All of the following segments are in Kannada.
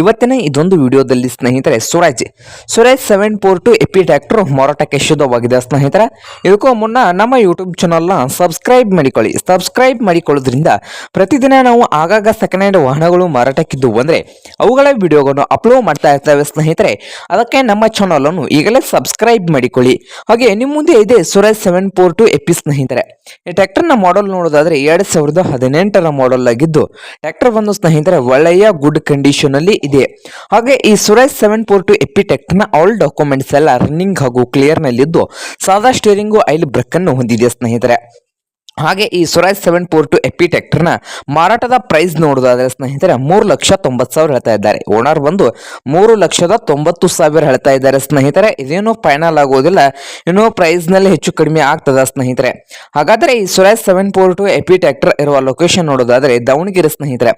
ಇವತ್ತಿನ ಇದೊಂದು ವಿಡಿಯೋದಲ್ಲಿ ಸ್ನೇಹಿತರೆ Swaraj. Swaraj seven four two AP tractor ಮಾರಾಟಕ್ಕೆ ಶುದ್ಧವಾಗಿದೆ ಸ್ನೇಹಿತರೆ. ಇದಕ್ಕೂ ಮುನ್ನ ನಮ್ಮ ಯೂಟ್ಯೂಬ್ ಚಾನಲ್ನ ಸಬ್ಸ್ಕ್ರೈಬ್ ಮಾಡಿಕೊಳ್ಳಿ. ಸಬ್ಸ್ಕ್ರೈಬ್ ಮಾಡಿಕೊಳ್ಳೋದ್ರಿಂದ ಪ್ರತಿದಿನ ನಾವು ಆಗಾಗ ಸೆಕೆಂಡ್ ಹ್ಯಾಂಡ್ ವಾಹನಗಳು ಮಾರಾಟಕ್ಕಿದ್ದು ಅಂದರೆ ಅವುಗಳ ವಿಡಿಯೋಗಳನ್ನು ಅಪ್ಲೋಡ್ ಮಾಡ್ತಾ ಇರ್ತೇವೆ ಸ್ನೇಹಿತರೆ. ಅದಕ್ಕೆ ನಮ್ಮ ಚಾನಲನ್ನು ಈಗಲೇ ಸಬ್ಸ್ಕ್ರೈಬ್ ಮಾಡಿಕೊಳ್ಳಿ. ಹಾಗೆ ನಿಮ್ಮ ಮುಂದೆ ಇದೆ Swaraj seven four two AP ಸ್ನೇಹಿತರೆ. ಈ ಟ್ರ್ಯಾಕ್ಟರ್ನ ಮಾಡೆಲ್ ನೋಡೋದಾದ್ರೆ ಎರಡು ಸಾವಿರದ ಹದಿನೆಂಟರ ಮಾಡೆಲ್ ಆಗಿದ್ದು ಟ್ಯಾಕ್ಟರ್ ಬಂದು ಸ್ನೇಹಿತರೆ ಒಳ್ಳೆಯ ಗುಡ್ ಕಂಡೀಷನ್ ಇದೆ. ಹಾಗೆ ಈ ಸುರೇಶ್ ಸೆವೆನ್ ಫೋರ್ ಟು ಎಪಿಟೆಕ್ನ ಆಲ್ ಡಾಕ್ಯುಮೆಂಟ್ಸ್ ಎಲ್ಲ ರನ್ನಿಂಗ್ ಹಾಗೂ ಕ್ಲಿಯರ್ ನಲ್ಲಿದ್ದು ಸಾದಾ ಸ್ಟೇರಿಂಗು ಐಲ್ ಬ್ರೇಕ್ ಅನ್ನು ಹೊಂದಿದೆ ಸ್ನೇಹಿತರೆ. ಹಾಗೆ ಈ Swaraj seven four two AP ಮಾರಾಟದ ಪ್ರೈಸ್ ನೋಡೋದಾದರೆ ಸ್ನೇಹಿತರೆ ಮೂರು ಲಕ್ಷ ತೊಂಬತ್ತು ಸಾವಿರ ಹೇಳ್ತಾ ಇದ್ದಾರೆ. ಓನರ್ ಬಂದು ಮೂರು ಲಕ್ಷದ ತೊಂಬತ್ತು ಸಾವಿರ ಹೇಳ್ತಾ ಇದ್ದಾರೆ ಸ್ನೇಹಿತರೆ. ಇದೇನು ಫೈನಲ್ ಆಗೋದಿಲ್ಲ. ಇನ್ನು ಪ್ರೈಸ್ನಲ್ಲಿ ಹೆಚ್ಚು ಕಡಿಮೆ ಆಗ್ತದ ಸ್ನೇಹಿತರೆ. ಹಾಗಾದ್ರೆ ಈ Swaraj seven four two FE tractor ಇರುವ ಲೊಕೇಶನ್ ನೋಡೋದಾದರೆ ದಾವಣಗೆರೆ ಸ್ನೇಹಿತರೆ.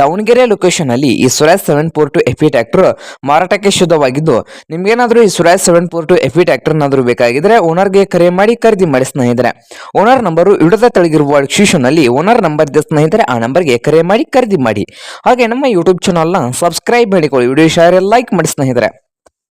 ದಾವಣಗೆರೆ ಲೊಕೇಶನ್ ಅಲ್ಲಿ ಈ Swaraj seven four two FE ಮಾರಾಟಕ್ಕೆ ಶುದ್ಧವಾಗಿದ್ದು, ನಿಮಗೇನಾದರೂ ಈ Swaraj seven four two FE ಬೇಕಾಗಿದ್ರೆ ಓನರ್ಗೆ ಕರೆ ಮಾಡಿ ಖರೀದಿ ಮಾಡಿ ಸ್ನೇಹಿತರೆ. ಓನರ್ ನಂಬರು ಇಡದ ತಳಗಿರುವ ಶಿಶುನಲ್ಲಿ ಓನರ್ ನಂಬರ್ ಇದೆ ಸ್ನೇಹಿತರೆ, ಆ ನಂಬರ್ಗೆ ಕರೆ ಮಾಡಿ, ಖರೀದಿ ಮಾಡಿ. ಹಾಗೆ ನಮ್ಮ ಯೂಟ್ಯೂಬ್ ಚಾನಲ್ನ ಸಬ್ಸ್ಕ್ರೈಬ್ ಮಾಡಿಕೊಳ್ಳಿ. ವಿಡಿಯೋ ಶೇರ್ ಲೈಕ್ ಮಾಡಿ ಸ್ನೇಹಿತರೆ.